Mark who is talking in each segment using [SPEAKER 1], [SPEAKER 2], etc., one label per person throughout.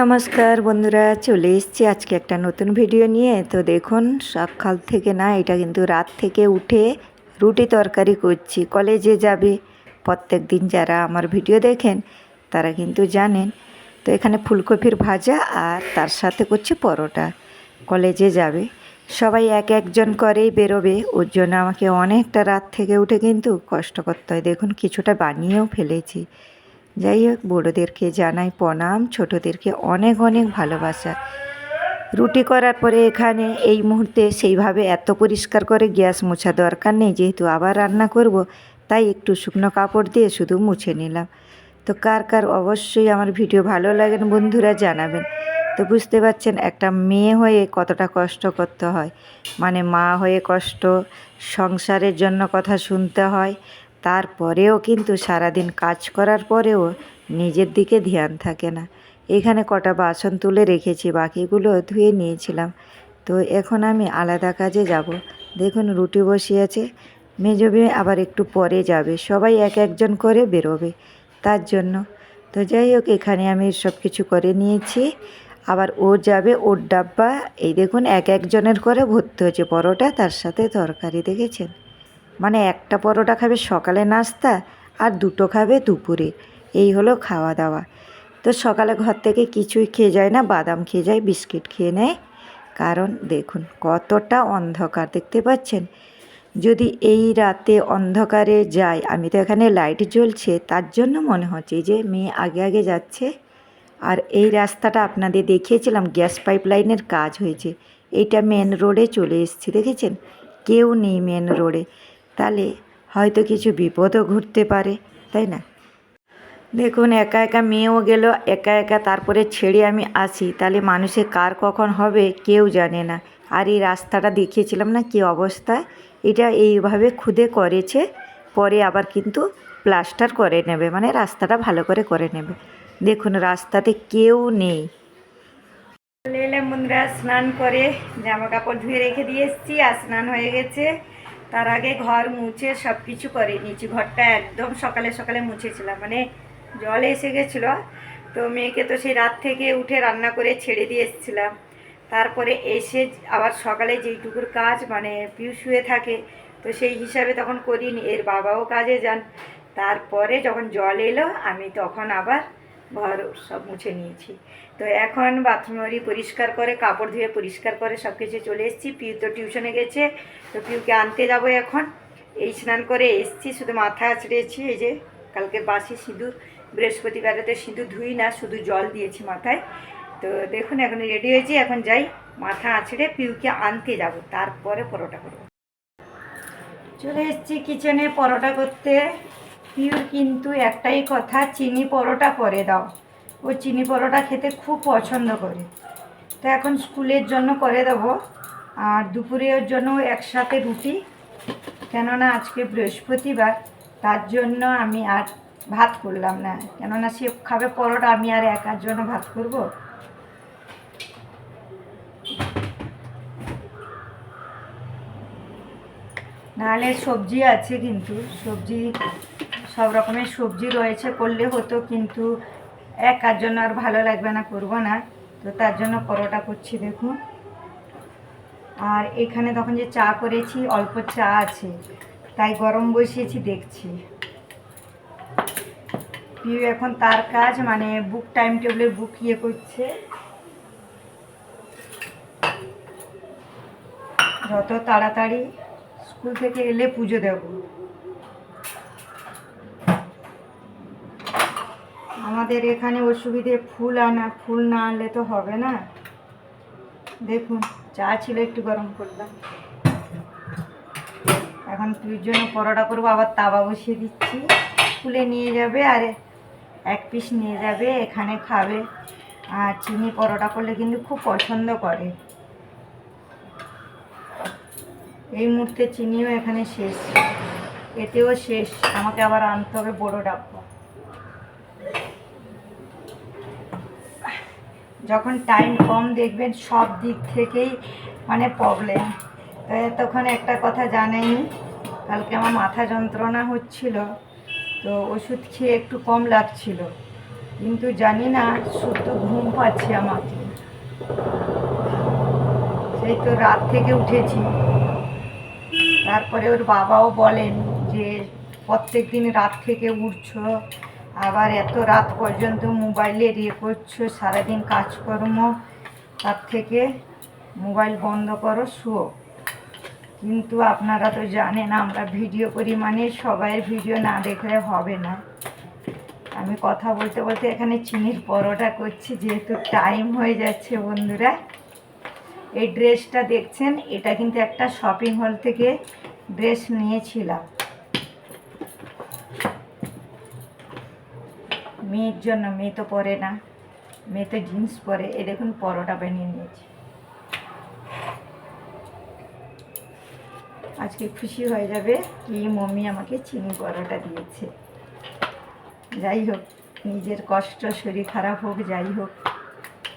[SPEAKER 1] নমস্কার বন্ধুরা, চলে এসছি আজকে একটা নতুন ভিডিও নিয়ে। তো দেখুন সকাল থেকে না, এটা কিন্তু রাত থেকে উঠে রুটি তরকারি করছি। কলেজে যাবে। প্রত্যেক দিন যারা আমার ভিডিও দেখেন, তারা কিন্তু জানেন। তো এখানে ফুলকপির ভাজা আর তার সাথে করছি পরোটা। কলেজে যাবে। সবাই এক একজন করেই বেরোবে। ওর জন্য আমাকে অনেকটা রাত থেকে উঠে কিন্তু কষ্ট করতে হয়। দেখুন, কিছুটা বানিয়েও ফেলেছি। যাই হোক, বড়োদেরকে জানাই প্রণাম, ছোটোদেরকে অনেক অনেক ভালোবাসা। রুটি করার পরে এখানে এই মুহূর্তে সেইভাবে এত পরিষ্কার করে গ্যাস মোছা দরকার নেই, যেহেতু আবার রান্না করব, তাই একটু শুকনো কাপড় দিয়ে শুধু মুছে নিলাম। তো কার কার অবশ্যই আমার ভিডিও ভালো লাগেন বন্ধুরা জানাবেন। তো বুঝতে পারছেন, একটা মেয়ে হয়ে কতটা কষ্ট করতে হয়। মানে মা হয়ে কষ্ট, সংসারের জন্য কথা শুনতে হয় তারপরেও কিন্তু সারাদিন কাজ করার পরেও নিজের দিকে ধ্যান থাকে না। এখানে কটা বাসন তুলে রেখেছি, বাকিগুলো ধুয়ে নিয়েছিলাম। তো এখন আমি আলাদা কাজে যাব। দেখুন, রুটি বসিয়েছে মেজবে আবার একটু পরে যাবে। সবাই এক একজন করে বেরোবে তার জন্য। তো যাই হোক, এখানে আমি সব কিছু করে নিয়েছি। আবার ও যাবে, ওর ডাব্বা। এই দেখুন, এক একজনের করে ভর্তি হয়েছে পরোটা, তার সাথে তরকারি, দেখেছেন? মানে একটা পরোটা খাবে সকালে নাস্তা আর দুটো খাবে দুপুরে। এই হলো খাওয়া দাওয়া তো সকালে ঘর থেকে কিছুই খেয়ে যায় না, বাদাম খেয়ে যায়, বিস্কিট খেয়ে নেয়। কারণ দেখুন, কতটা অন্ধকার দেখতে পাচ্ছেন? যদি এই রাতে অন্ধকারে যাই, আমি তো এখানে লাইট জ্বলছে, তার জন্য মনে হচ্ছে যে মেয়ে আগে আগে যাচ্ছে। আর এই রাস্তাটা আপনাদের দেখিয়েছিলাম, গ্যাস পাইপ লাইনের কাজ হয়েছে। এইটা মেন রোডে চলে এসেছি, দেখেছেন? কেউ নেই মেন রোডে তাহলে হয়তো কিছু বিপদও ঘটতে পারে, তাই না? দেখুন, একা একা মেয়েও গেল, একা একা তারপরে ছেড়ে আমি আসি। তাহলে মানুষের কার কখন হবে কেউ জানে না। আর এই রাস্তাটা দেখিয়েছিলাম না কি অবস্থা? এটা এইভাবে খুদে করেছে, পরে আবার কিন্তু প্লাস্টার করে নেবে মানে রাস্তাটা ভালো করে করে নেবে। দেখুন, রাস্তাতে কেউ নেই। বন্ধুরা, স্নান করে জামা কাপড় ধুয়ে রেখে দিয়ে এসেছি, আর স্নান হয়ে গেছে। তার আগে ঘর মুছে সব কিছু করে নিয়েছি। ঘরটা একদম সকালে সকালে মুছেছিলাম। মানে জল এসে গেছিল। তো মেয়েকে তো সেই রাত থেকে উঠে রান্না করে ছেড়ে দিয়ে এসেছিলাম। তারপরে এসে আবার সকালে যেইটুকুর কাজ মানে পিউ শুয়ে থাকে, তো সেই হিসাবে তখন করিনি। এর বাবাও কাজে যান। তারপরে যখন জল এলো, আমি তখন আবার ঘর সব মুছে নিয়েছি। তো এখন বাথরুমরি পরিষ্কার করে, কাপড় ধুয়ে পরিষ্কার করে সব কিছু চলে এসেছি। পিউ তো টিউশনে গেছে, তো পিউকে আনতে যাব এখন। এই স্নান করে এসছি, শুধু মাথা আছড়েছি, এই যে কালকের বাসি সিঁদুর, বৃহস্পতিবারেতে সিঁদুর ধুই না, শুধু জল দিয়েছি মাথায়। তো দেখুন, এখন রেডি হয়েছি, এখন যাই, মাথা আছড়ে পিউকে আনতে যাব, তারপরে পরোটা করব। চলে এসেছি কিচেনে পরোটা করতে। পিউর কিন্তু একটাই কথা, চিনি পরোটা করে দাও। ও চিনি পরোটা খেতে খুব পছন্দ করে। তো এখন স্কুলের জন্য করে দেবো, আর দুপুরের জন্য একসাথে রুটি। কেননা আজকে বৃহস্পতিবার, তার জন্য আমি আর ভাত করলাম না। কেননা সে খাবে পরোটা, আমি আর একার জন্য ভাত করব। নাহলে সবজি আছে কিন্তু, সবজি, সব রকমের সবজি রয়েছে, করলে হতো কিন্তু একার জন্য আর ভালো লাগবে না, করব না। তো তার জন্য পরোটা করছি, দেখুন। আর এখানে তখন যে চা করেছি, অল্প চা আছে। তাই গরম বসিয়েছি, দেখছি। পিউ এখন তার কাজ মানে বুক টাইম টেবিলের বুক ইয়ে করছে। যত তাড়াতাড়ি স্কুল থেকে এলে পুজো দেব। আমাদের এখানে অসুবিধে ফুল আনা, ফুল না আনলে তো হবে না। দেখুন, চা ছিল একটু গরম করলাম। এখন তুই জন্য পরোটা করব, আবার তাওয়া বসিয়ে দিচ্ছি। ফুলে নিয়ে যাবে আর এক পিস নিয়ে যাবে, এখানে খাবে। আর চিনি পরোটা করলে কিন্তু খুব পছন্দ করে। এই মুহূর্তে চিনিও এখানে শেষ। এতেও শেষ। আমাকে আবার আনতে হবে বড়ো ডাব্বা। যখন টাইম কম দেখবেন, সব দিক থেকেই মানে প্রবলেম তখন একটা কথা জানেনি কালকে আমার মাথা যন্ত্রণা হচ্ছিল, তো ওষুধ খেয়ে একটু কম লাগছিল। কিন্তু জানি না শুধু ঘুম পাচ্ছে আমাকে। সেই তো রাত থেকে উঠেছি। তারপরে ওর বাবাও বলেন যে প্রত্যেক দিন রাত থেকে উঠছো আবার এত রাত পর্যন্ত মোবাইলে ইয়ে করছ, সারাদিন কাজকর্ম, তার থেকে মোবাইল বন্ধ করো শুও কিন্তু আপনারা তো জানেন, আমরা ভিডিও করি মানে সবাই ভিডিও না দেখলে হবে না। আমি কথা বলতে বলতে এখানে চিনির পরোটা করছি, যেহেতু টাইম হয়ে যাচ্ছে বন্ধুরা। এই ড্রেসটা দেখছেন, এটা কিন্তু একটা শপিং হল থেকে ড্রেস নিয়েছিলাম। মেয়ের জন্য মেয়ে তো পরে না। মেয়ে তো জিন্স পরে। এ দেখুন পরোটা বানিয়ে নিয়েছি। আজকে খুশি হয়ে যাবে কি মম্মি আমাকে চিনি পরোটা দিয়েছে। যাই হোক, নিজের কষ্ট, শরীর খারাপ হোক, যাই হোক,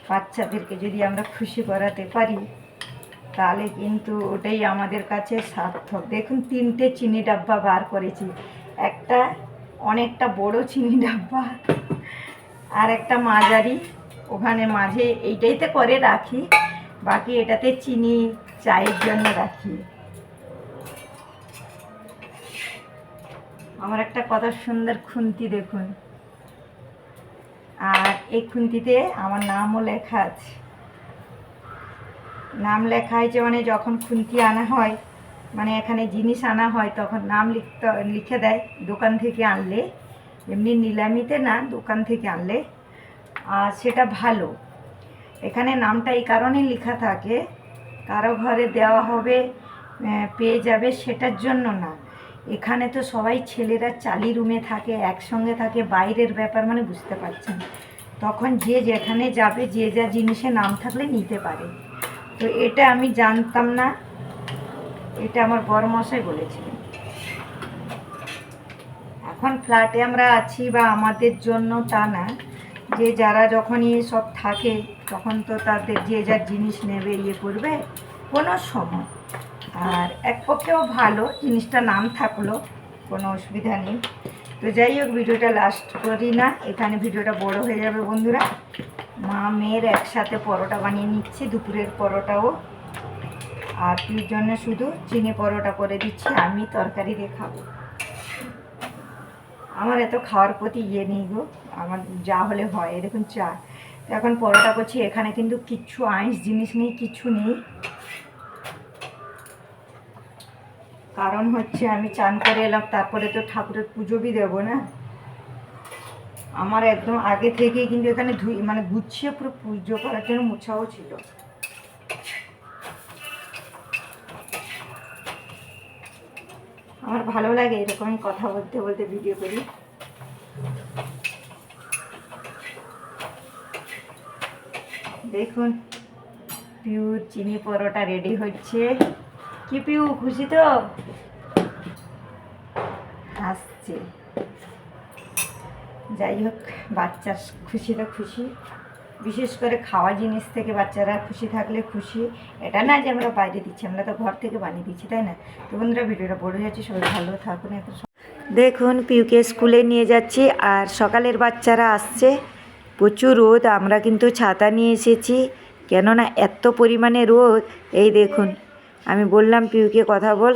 [SPEAKER 1] বাচ্চাদেরকে যদি আমরা খুশি করাতে পারি, তাহলে কিন্তু ওটাই আমাদের কাছে সার্থক। দেখুন, তিনটে চিনি ডাব্বা বার করেছি। একটা অনেকটা বড় চিনি ডাব্বা আর একটা মাঝারি। ওখানে মাঝে এইটাইতে করে রাখি। বাকি এটাতে চিনি, চায়ের জন্য রাখি। আমার একটা কত সুন্দর খুন্তি দেখুন। আর এই খুন্তিতে আমার নামও লেখা আছে। নাম লেখা হয়েছে মানে যখন খুন্তি আনা হয় মানে এখানে জিনিস আনা হয়, তখন নাম লিখতে, লিখে দেয়, দোকান থেকে আনলে। এমনি নিলামিতে না দোকান থেকে আনলে, আর সেটা ভালো। এখানে নামটা এই কারণে লেখা থাকে, কারও ঘরে দেওয়া হবে পেয়ে যাবে সেটার জন্য না। এখানে তো সবাই ছেলেরা চালি রুমে থাকে, একসঙ্গে থাকে, বাইরের ব্যাপার মানে বুঝতে পারছেন। তখন যে যেখানে যাবে, যে যা জিনিসে নাম থাকলে নিতে পারে। তো এটা আমি জানতাম না, এটা আমার বড় মশাই বলেছিলেন। এখন ফ্ল্যাটে আমরা আছি বা আমাদের জন্য তা না, যে যারা যখনই সব থাকে, তখন তো তাদের যে যার জিনিস নেবে ইয়ে করবে, কোনো সময়। আর এক পক্ষেও ভালো, জিনিসটা নাম থাকল, কোনো অসুবিধা নেই। তো যাই হোক, ভিডিওটা লাস্ট করি না, এখানে ভিডিওটা বড় হয়ে যাবে বন্ধুরা। মা মেয়ের একসাথে পরোটা বানিয়ে নিচ্ছি, দুপুরের পরোটাও। আর তুই জন্য শুধু চিনি পরোটা করে দিচ্ছি, আমি তরকারি দিয়ে খাব। আমার এত খাওয়ার প্রতি ইয়ে নেই গো, আমার যা হলে হয় এ দেখুন চা। তো এখন পরোটা করছি, এখানে কিন্তু কিচ্ছু আইস জিনিস নেই কিছু নেই। কারণ হচ্ছে আমি চান করে এলাম, তারপরে তো ঠাকুরের পুজো বি দেবো না। আমার একদম আগে থেকেই কিন্তু এখানে ধুই মানে গুছিয়ে পুরো পুজো করার জন্য মোছাও ছিল। আমার ভালো লাগে এরকমই কথা বলতে বলতে ভিডিও করি। দেখুন পিউর চিনি পরোটা রেডি হচ্ছে। কি পিউ, খুশি তো? হাসছে যাই হোক, বাচ্চার খুশি তো খুশি। বিশেষ করে খাওয়া জিনিস থেকে বাচ্চারা খুশি থাকলে খুশি। এটা না যে আমরা বাইরে দিচ্ছি, আমরা তো ঘর থেকে বানিয়ে দিচ্ছি, তাই না? তো বন্ধুরা, ভিডিওটা বড় যাচ্ছে, সবাই ভালো থাকুন এখন দেখুন, পিউকে স্কুলে নিয়ে যাচ্ছি, আর সকালের বাচ্চারা আসছে। প্রচুর রোদ, আমরা কিন্তু ছাতা নিয়ে এসেছি। কেননা এত পরিমাণে রোদ, এই দেখুন, আমি বললাম, পিউকে কথা বল।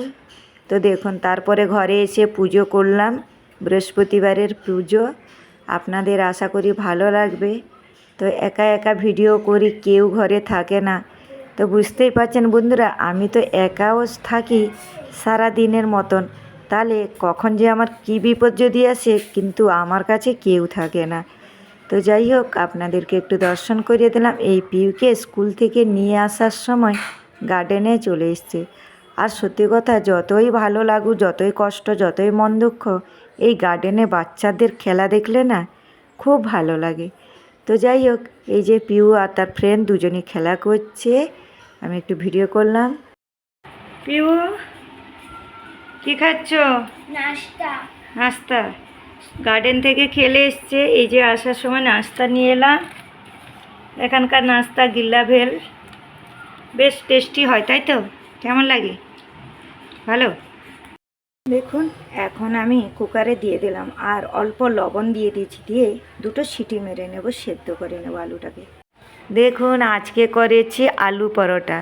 [SPEAKER 1] তো দেখুন, তারপরে ঘরে এসে পুজো করলাম, বৃহস্পতিবারের পুজো। আপনাদের আশা করি ভালো লাগবে। তো একা একা ভিডিও করি, কেউ ঘরে থাকে না। তো বুঝতেই পারছেন বন্ধুরা, আমি তো একাও থাকি সারা দিনের মতন। তাহলে কখন যে আমার কী বিপদ যদি আসে, কিন্তু আমার কাছে কেউ থাকে না। তো যাই হোক, আপনাদেরকে একটু দর্শন করিয়ে দিলাম। এই পিউকে স্কুল থেকে নিয়ে আসার সময় গার্ডেনে চলে এসছে। আর সত্যি কথা, যতই ভালো লাগুক, যতই কষ্ট, যতই মন দুঃখ, এই গার্ডেনে বাচ্চাদের খেলা দেখলে না, খুব ভালো লাগে। তো যাই হোক এই যে পিউ আর তার ফ্রেন্ড দুজনই খেলা করছে আমি একটু ভিডিও করলাম। পিউ কি খাচ্ছ?
[SPEAKER 2] নাস্তা।
[SPEAKER 1] নাস্তা? গার্ডেন থেকে খেলে এসছে এই যে আসার সময় নাস্তা নিয়ে এলাম। এখানকার নাস্তা গিল্লা ভেল। বেশ টেস্টি হয় তাই তো? কেমন লাগে? ভালো? দেখুন, এখন আমি কুকারে দিয়ে দিলাম আর অল্প লবণ দিয়ে দিয়েছি দিয়ে দুটো সিটি মেরে নেব, সেদ্ধ করে নেব আলুটাকে। দেখুন, আজকে করেছি আলু পরোটা।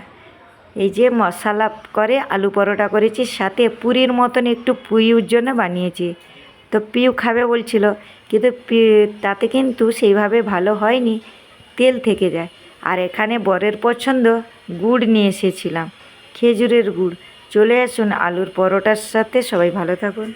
[SPEAKER 1] এই যে মশলা করে আলু পরোটা করেছি, সাথে পুরীর মতন একটু পুইউর জন্য বানিয়েছি। তো পিউ খাবে বলছিল, কিন্তু তাতে কিন্তু সেইভাবে ভালো হয়নি, তেল থেকে যায়। আর এখানে বরের পছন্দ গুড় নিয়ে এসেছিলাম, খেজুরের গুড়। চলে আসুন আলুর পরোটার সাথে। সবাই ভালো থাকুন।